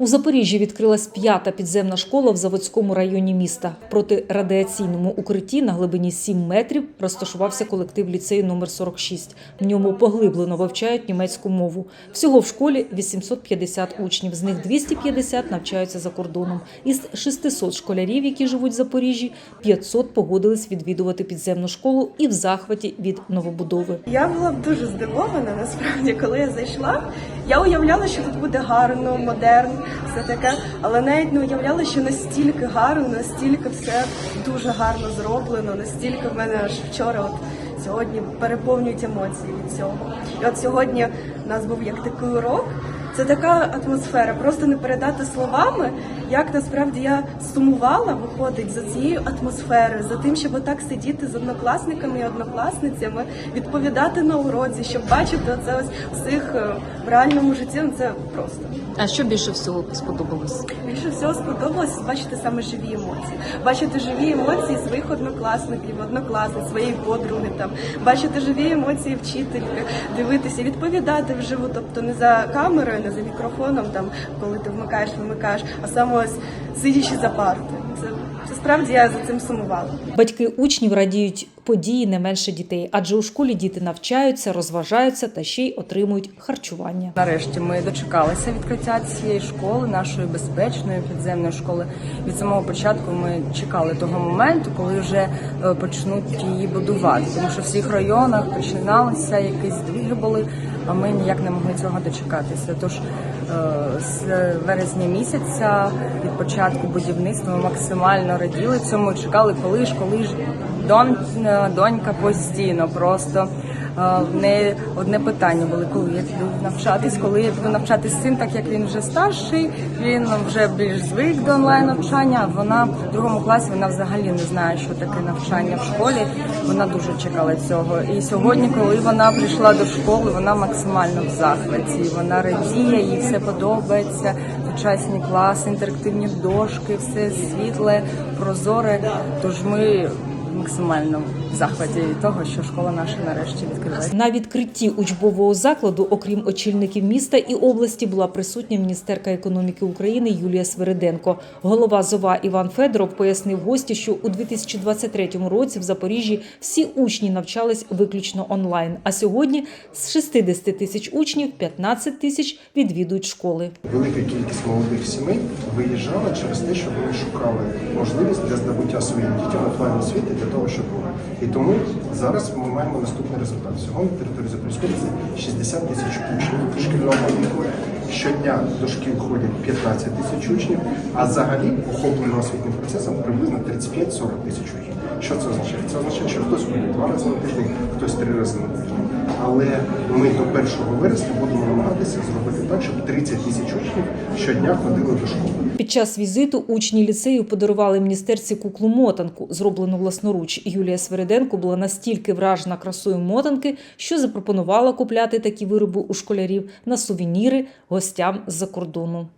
У Запоріжжі відкрилась п'ята підземна школа в Заводському районі міста. В протирадіаційному укритті на глибині 7 метрів розташувався колектив ліцею номер 46. В ньому поглиблено вивчають німецьку мову. Всього в школі 850 учнів, з них 250 навчаються за кордоном. Із 600 школярів, які живуть в Запоріжжі, 500 погодились відвідувати підземну школу і в захваті від новобудови. Я була б дуже здивована насправді, коли я зайшла. Я уявляла, що тут буде гарно, модерн, все таке, але навіть не уявляла, що настільки гарно, настільки все дуже гарно зроблено, настільки в мене аж вчора, от сьогодні переповнюють емоції від цього. І от сьогодні у нас був як такий урок. Це така атмосфера, просто не передати словами, як насправді я сумувала, виходить за цією атмосферою, за тим, щоб отак сидіти з однокласниками і однокласницями, відповідати на уроці, щоб бачити оце ось всіх е, в реальному житті. Ну це просто А що більше всього сподобалось? більше всього сподобалось бачити саме живі емоції, бачити живі емоції своїх однокласників, однокласниць, своєї подруги, там бачити живі емоції вчительки, дивитися, відповідати вживу, тобто не за камерою, не за мікрофоном, там коли ти вмикаєш, вимикаєш, а саме ось сидячи за партою. Це, це справді я за цим сумувала. Батьки учнів радіють події не менше дітей, адже у школі діти навчаються, розважаються та ще й отримують харчування. Нарешті ми дочекалися відкриття цієї школи, нашої безпечної підземної школи. Від самого початку ми чекали того моменту, коли вже е, почнуть її будувати. Тому що в всіх районах починалися якісь здвиги були, а ми ніяк не могли цього дочекатися. Тож е, з вересня місяця від початку будівництва ми максимально раділи цьому. Чекали, коли ж, коли ж е, донька постійно просто. В неї одне питання було, коли я піду навчатись, коли я піду навчатись син, так як він вже старший, він вже більш звик до онлайн навчання. а Вона в другому класі вона взагалі не знає, що таке навчання в школі. Вона дуже чекала цього. І сьогодні, коли вона прийшла до школи, вона максимально в захваті. Вона радіє, їй все подобається. Сучасні класи, інтерактивні дошки, все світле, прозоре. Тож ми максимально в захваті від того, що школа наша нарешті відкривається. На відкритті учбового закладу, окрім очільників міста і області, була присутня міністерка економіки України Юлія Свириденко. Голова ЗОВА Іван Федоров пояснив гості, що у 2023 році в Запоріжжі всі учні навчались виключно онлайн. А сьогодні з 60 тисяч учнів 15 тисяч відвідують школи. Велика кількість молодих сімей виїжджала через те, що вони шукали можливість для здобуття своїм дітям офлайн освіти для того, щоб і тому зараз ми маємо наступний результат. Всього на території Запорізької це 60 тисяч учнів шкільного. Щодня до шкіл ходять 15 тисяч учнів, а взагалі охоплено освітнім процесом приблизно 35-40 тисяч учнів. Що це означає? Це означає, що хтось ходить два рази на тиждень, хтось три рази на тиждень. Але ми до 1 вересня будемо намагатися зробити так, щоб 30 тисяч учнів щодня ходили до школи. Під час візиту учні ліцею подарували міністерці куклу мотанку, зроблену власноруч. Юлія Свириденко була настільки вражена красою мотанки, що запропонувала купляти такі вироби у школярів на сувеніри гостям з-за кордону.